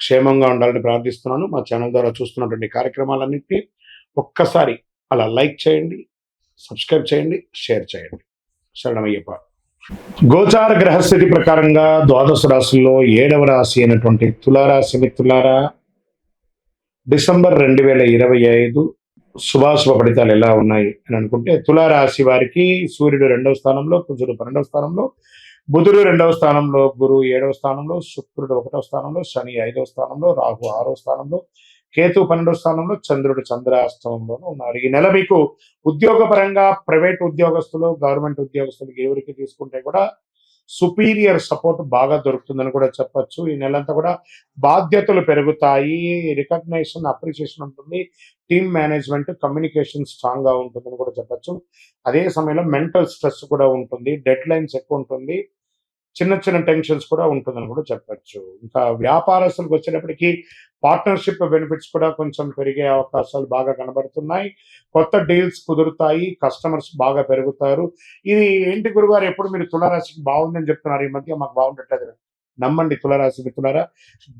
క్షేమంగా ఉండాలని ప్రార్థిస్తున్నాను. మా ఛానల్ ద్వారా చూస్తున్నటువంటి కార్యక్రమాలన్నింటినీ ఒక్కసారి అలా లైక్ చేయండి సబ్స్క్రైబ్ చేయండి షేర్ చేయండి. శరణమయ్యప్ప. గోచార గ్రహస్థితి ప్రకారంగా ద్వాదశ రాశుల్లో ఏడవ రాశి అయినటువంటి తులారాశి మిత్రులారా డిసెంబర్ రెండు వేల ఇరవై ఐదు శుభాశుభ ఫలితాలు ఎలా ఉన్నాయి అని అనుకుంటే తులారాశి వారికి సూర్యుడు రెండవ స్థానంలో కుజుడు పన్నెండవ స్థానంలో బుధుడు రెండవ స్థానంలో గురువు ఏడవ స్థానంలో శుక్రుడు ఒకటవ స్థానంలో శని ఐదవ స్థానంలో రాహు ఆరో స్థానంలో కేతు పన్నెండవ స్థానంలో చంద్రుడు చంద్రాష్టమంలోనూ ఉన్నారు. ఈ నెల మీకు ఉద్యోగపరంగా ప్రైవేట్ ఉద్యోగస్తులు గవర్నమెంట్ ఉద్యోగస్తులు ఎవరికి తీసుకుంటే కూడా సుపీరియర్ సపోర్ట్ బాగా దొరుకుతుందని కూడా చెప్పొచ్చు. ఈ నెలంతా కూడా బాధ్యతలు పెరుగుతాయి. రికగ్నైజేషన్ అప్రిసియేషన్ ఉంటుంది. టీమ్ మేనేజ్మెంట్ కమ్యూనికేషన్ స్ట్రాంగ్గా ఉంటుందని కూడా చెప్పచ్చు. అదే సమయంలో మెంటల్ స్ట్రెస్ కూడా ఉంటుంది. డెడ్ లైన్స్ ఎక్కువ ఉంటుంది. చిన్న చిన్న టెన్షన్స్ కూడా ఉంటుందని కూడా చెప్పొచ్చు. ఇంకా వ్యాపారస్తులకు వచ్చేటప్పటికి పార్ట్నర్షిప్ బెనిఫిట్స్ కూడా కొంచెం పెరిగే అవకాశాలు బాగా కనబడుతున్నాయి. కొత్త డీల్స్ కుదురుతాయి కస్టమర్స్ బాగా పెరుగుతారు. ఇది ఏంటి గురుగారు ఎప్పుడు మీరు తులారాశికి బాగుందని చెప్తున్నారు? ఈ మధ్య మాకు బాగుండట్లేదు నమ్మండి తులారాశి మిత్రులారా.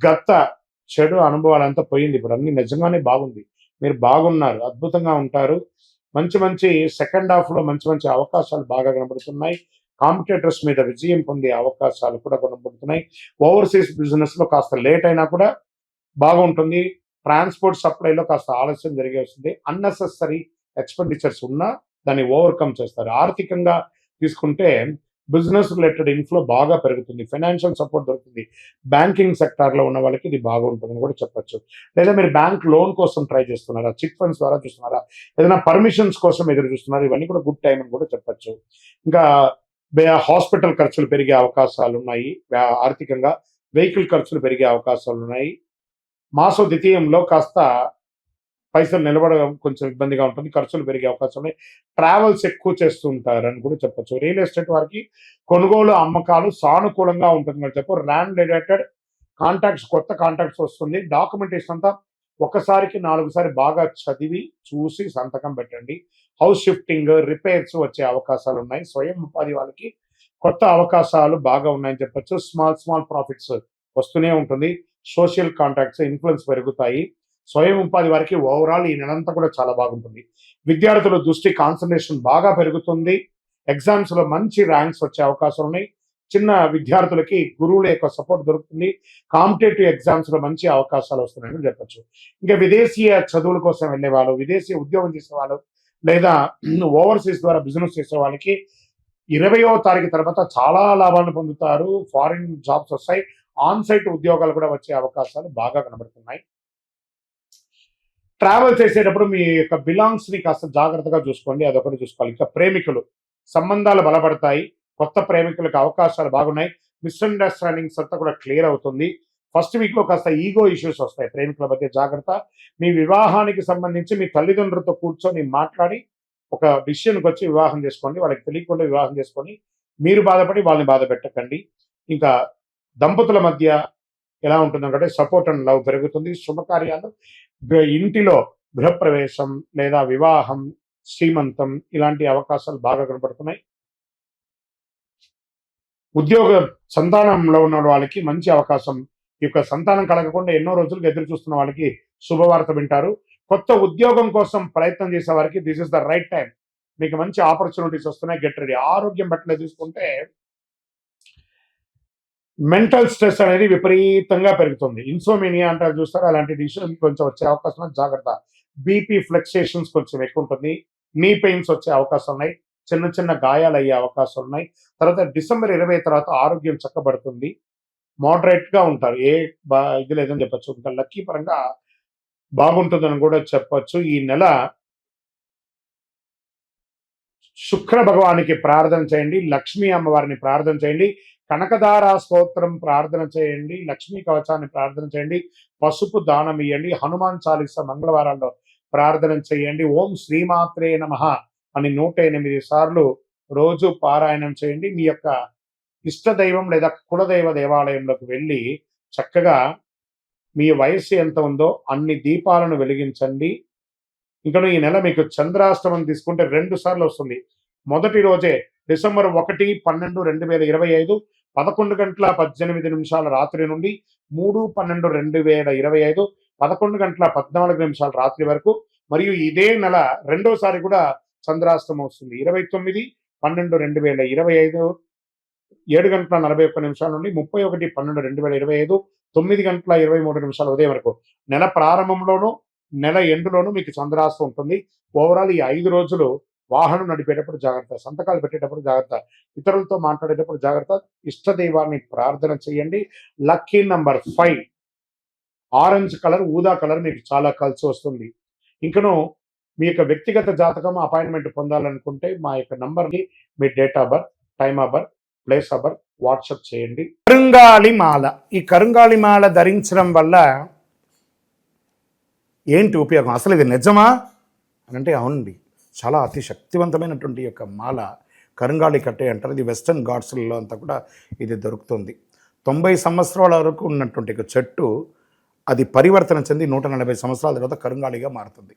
గత చెడు అనుభవాలంతా పోయింది ఇప్పుడు. అన్ని నిజంగానే బాగుంది. మీరు బాగున్నారు అద్భుతంగా ఉంటారు. మంచి మంచి సెకండ్ హాఫ్లో మంచి మంచి అవకాశాలు బాగా కనబడుతున్నాయి. కాంపిటేటర్స్ మీద విజయం పొందే అవకాశాలు కూడా కొనబడుతున్నాయి. ఓవర్సీస్ బిజినెస్లో కాస్త లేట్ అయినా కూడా బాగుంటుంది. ట్రాన్స్పోర్ట్ సప్లైలో కాస్త ఆలస్యం జరిగే వస్తుంది. అన్నెసెసరీ ఎక్స్పెండిచర్స్ ఉన్నా దాన్ని ఓవర్కమ్ చేస్తారు. ఆర్థికంగా తీసుకుంటే బిజినెస్ రిలేటెడ్ ఇన్ఫ్లో బాగా పెరుగుతుంది. ఫైనాన్షియల్ సపోర్ట్ దొరుకుతుంది. బ్యాంకింగ్ సెక్టార్లో ఉన్న వాళ్ళకి ఇది బాగుంటుందని కూడా చెప్పొచ్చు. లేదా మీరు బ్యాంక్ లోన్ కోసం ట్రై చేస్తున్నారా? చిట్ ఫండ్స్ ద్వారా చూస్తున్నారా? ఏదైనా పర్మిషన్స్ కోసం ఎదురు చూస్తున్నారా? ఇవన్నీ కూడా గుడ్ టైం అని కూడా చెప్పచ్చు. ఇంకా హాస్పిటల్ ఖర్చులు పెరిగే అవకాశాలు ఉన్నాయి ఆర్థికంగా వెహికల్ ఖర్చులు పెరిగే అవకాశాలు ఉన్నాయి మాసో ద్వితీయంలో కాస్త పైసలు నిలబడడం కొంచెం ఇబ్బందిగా ఉంటుంది. ఖర్చులు పెరిగే అవకాశం ఉన్నాయి. ట్రావెల్స్ ఎక్కువ చేస్తుంటారని కూడా చెప్పొచ్చు. రియల్ ఎస్టేట్ వారికి కొనుగోలు అమ్మకాలు సానుకూలంగా ఉంటుందని చెప్పు ల్యాండ్ రిలేటెడ్ కాంటాక్ట్స్ కొత్త కాంటాక్ట్స్ వస్తుంది. డాక్యుమెంటేషన్ అంతా ఒకసారికి నాలుగు సారి బాగా చదివి చూసి సంతకం పెట్టండి. హౌస్ షిఫ్టింగ్ రిపేర్స్ వచ్చే అవకాశాలు ఉన్నాయి. స్వయం ఉపాధి వాళ్ళకి కొత్త అవకాశాలు బాగా ఉన్నాయని చెప్పొచ్చు. స్మాల్ స్మాల్ ప్రాఫిట్స్ వస్తూనే ఉంటుంది. సోషల్ కాంటాక్ట్స్ ఇన్ఫ్లుయెన్స్ పెరుగుతాయి. స్వయం ఉపాధి వారికి ఓవరాల్ ఈ నెలంతా కూడా చాలా బాగుంటుంది. విద్యార్థుల దృష్టి కాన్సన్ట్రేషన్ బాగా పెరుగుతుంది. ఎగ్జామ్స్లో మంచి ర్యాంక్స్ వచ్చే అవకాశం ఉన్నాయి. చిన్న విద్యార్థులకి గురువుల యొక్క సపోర్ట్ దొరుకుతుంది. కాంపిటేటివ్ ఎగ్జామ్స్లో మంచి అవకాశాలు వస్తున్నాయని చెప్పచ్చు. ఇంకా విదేశీయ చదువుల కోసం వెళ్ళే వాళ్ళు విదేశీ ఉద్యోగం చేసే వాళ్ళు లేదా ఓవర్సీస్ ద్వారా బిజినెస్ చేసే వాళ్ళకి ఇరవయో తారీఖు తర్వాత చాలా లాభాలను పొందుతారు. ఫారిన్ జాబ్స్ వస్తాయి. ఆన్ సైట్ ఉద్యోగాలు కూడా వచ్చే అవకాశాలు బాగా కనబడుతున్నాయి. ట్రావెల్ చేసేటప్పుడు మీ యొక్క బిలాంగ్స్ని కాస్త జాగ్రత్తగా చూసుకోండి. అదొకటి చూసుకోవాలి. ఇంకా ప్రేమికులు సంబంధాలు బలపడతాయి. కొత్త ప్రేమికులకు అవకాశాలు బాగున్నాయి. మిస్అండర్స్టాండింగ్స్ అంతా కూడా క్లియర్ అవుతుంది. ఫస్ట్ వీక్లో కాస్త ఈగో ఇష్యూస్ వస్తాయి ప్రేమికుల మధ్య జాగ్రత్త. మీ వివాహానికి సంబంధించి మీ తల్లిదండ్రులతో కూర్చొని మాట్లాడి ఒక డిసిషన్కి వచ్చి వివాహం చేసుకోండి. వాళ్ళకి తెలియకుండా వివాహం చేసుకొని మీరు బాధపడి వాళ్ళని బాధ పెట్టకండి. ఇంకా దంపతుల మధ్య ఎలా ఉంటుందంటే సపోర్ట్ అండ్ లవ్ పెరుగుతుంది. శుభకార్యాలు. ఇంటిలో గృహప్రవేశం లేదా వివాహం శ్రీమంతం ఇలాంటి అవకాశాలు బాగా కనపడుతున్నాయి. ఉద్యోగ సంతానంలో ఉన్న వాళ్ళకి మంచి అవకాశం. ఈ యొక్క సంతానం కలగకుండా ఎన్నో రోజులకు ఎదురు చూస్తున్న వాళ్ళకి శుభవార్త వింటారు. కొత్త ఉద్యోగం కోసం ప్రయత్నం చేసే వారికి this is the right time మీకు మంచి ఆపర్చునిటీస్ వస్తున్నాయి. గెట్ రెడీ ఆరోగ్యం పట్ల చూసుకుంటే మెంటల్ స్ట్రెస్ అనేది విపరీతంగా పెరుగుతుంది. ఇన్సోమేనియా అంటారు చూస్తారు? అలాంటి డిసిషన్ కొంచెం వచ్చే అవకాశం జాగ్రత్త. బీపీ ఫ్లెక్సేషన్స్ కొంచెం ఎక్కువ ఉంటుంది. నీ పెయిన్స్ వచ్చే అవకాశం ఉన్నాయి. చిన్న చిన్న గాయాలు అయ్యే అవకాశం ఉన్నాయి. తర్వాత డిసెంబర్ ఇరవై తర్వాత ఆరోగ్యం చక్కబడుతుంది. మోడరేట్గా ఉంటారు. ఏ బా ఇది లేదని చెప్పచ్చు. ఇంకా లక్కీ పరంగా బాగుంటుందని కూడా చెప్పొచ్చు. ఈ నెల శుక్ర భగవానికి ప్రార్థన చేయండి. లక్ష్మీ అమ్మవారిని ప్రార్థన చేయండి. కనకదార స్తోత్రం ప్రార్థన చేయండి. లక్ష్మీ కవచాన్ని ప్రార్థన చేయండి. పసుపు దానం ఇవ్వండి హనుమాన్ చాలీస మంగళవారాల్లో ప్రార్థన చేయండి. ఓం శ్రీమాత్రే నమః. అని నూట ఎనిమిది సార్లు రోజు పారాయణం చేయండి. మీ యొక్క ఇష్ట దైవం లేదా కులదైవ దేవాలయంలోకి వెళ్ళి చక్కగా మీ వయస్సు ఎంత ఉందో అన్ని దీపాలను వెలిగించండి. ఇంకా ఈ నెల మీకు చంద్రాష్టమం తీసుకుంటే రెండు సార్లు వస్తుంది. మొదటి రోజే డిసెంబర్ ఒకటి పన్నెండు రెండు వేల ఇరవై ఐదు పదకొండు గంటల పద్దెనిమిది నిమిషాల రాత్రి నుండి మూడు పన్నెండు రెండు వేల ఇరవై ఐదు పదకొండు గంటల పద్నాలుగు నిమిషాల రాత్రి వరకు. మరియు ఇదే నెల రెండోసారి కూడా చంద్రాష్టమం వస్తుంది. ఇరవై తొమ్మిది పన్నెండు రెండు వేల ఇరవై ఐదు ఏడు గంటల నలభై ఒక్క నిమిషాల నుండి ముప్పై ఒకటి పన్నెండు రెండు వేల ఇరవై ఐదు తొమ్మిది గంటల ఇరవై మూడు నిమిషాల ఉదయం వరకు. నెల ప్రారంభంలోనూ నెల ఎండులోనూ మీకు చంద్రాస్తం ఉంటుంది. ఓవరాల్ ఈ ఐదు రోజులు వాహనం నడిపేటప్పుడు జాగ్రత్త సంతకాలు పెట్టేటప్పుడు జాగ్రత్త ఇతరులతో మాట్లాడేటప్పుడు జాగ్రత్త ఇష్ట దైవాన్ని ప్రార్థన చేయండి. Lucky number five orange colour ఊదా కలర్ మీకు చాలా కలిసి వస్తుంది. ఇంకను మీ యొక్క వ్యక్తిగత జాతకం అపాయింట్మెంట్ పొందాలనుకుంటే మా యొక్క నంబర్ని మీ date of birth time of birth place of birth WhatsApp చేయండి. కరుంగాలి మాల. ఈ కరుంగాలి మాల ధరించడం వల్ల ఏంటి ఉపయోగం? అసలు ఇది నిజమా? అని అంటే అవునండి. చాలా అతి శక్తివంతమైనటువంటి యొక్క మాల కరుంగాళి కట్టే అంటారు. ఇది వెస్టర్న్ గాడ్స్లలో అంతా కూడా ఇది దొరుకుతుంది. తొంభై సంవత్సరాల వరకు ఉన్నటువంటి ఒక చెట్టు అది పరివర్తన చెంది నూట నలభై సంవత్సరాల తర్వాత కరుంగాళిగా మారుతుంది.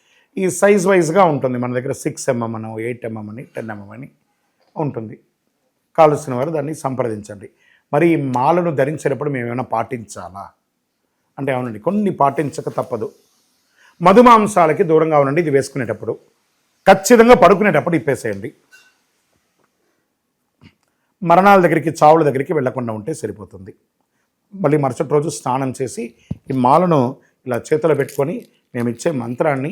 ఈ సైజ్ వైజ్గా ఉంటుంది. మన దగ్గర సిక్స్ ఎంఎం అని ఎయిట్ ఎంఎం అని టెన్ ఎంఎం అని ఉంటుంది. కావలసిన వారు దాన్ని సంప్రదించండి. మరి ఈ మాలను ధరించేటప్పుడు మేము ఏమైనా పాటించాలా? అంటే అవునండి కొన్ని పాటించక తప్పదు. మధుమాంసాలకి దూరంగా ఉండండి ఇది వేసుకునేటప్పుడు. ఖచ్చితంగా పడుకునేటప్పుడు ఇప్పేసేయండి. మరణాల దగ్గరికి చావుల దగ్గరికి వెళ్ళకుండా ఉంటే సరిపోతుంది. మళ్ళీ మరుసటి రోజు స్నానం చేసి ఈ మాలను ఇలా చేతిలో పెట్టుకొని మేము ఇచ్చే మంత్రాన్ని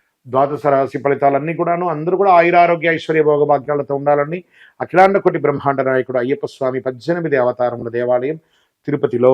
ద్వాదశ రాశి ఫలితాలన్నీ కూడాను అందరూ కూడా ఆయురారోగ్య ఐశ్వర్య భోగభాగ్యాలతో ఉండాలని అఖిలాండ కోటి బ్రహ్మాండ నాయకుడు అయ్యప్ప స్వామి పద్దెనిమిది అవతారముల దేవాలయం తిరుపతిలో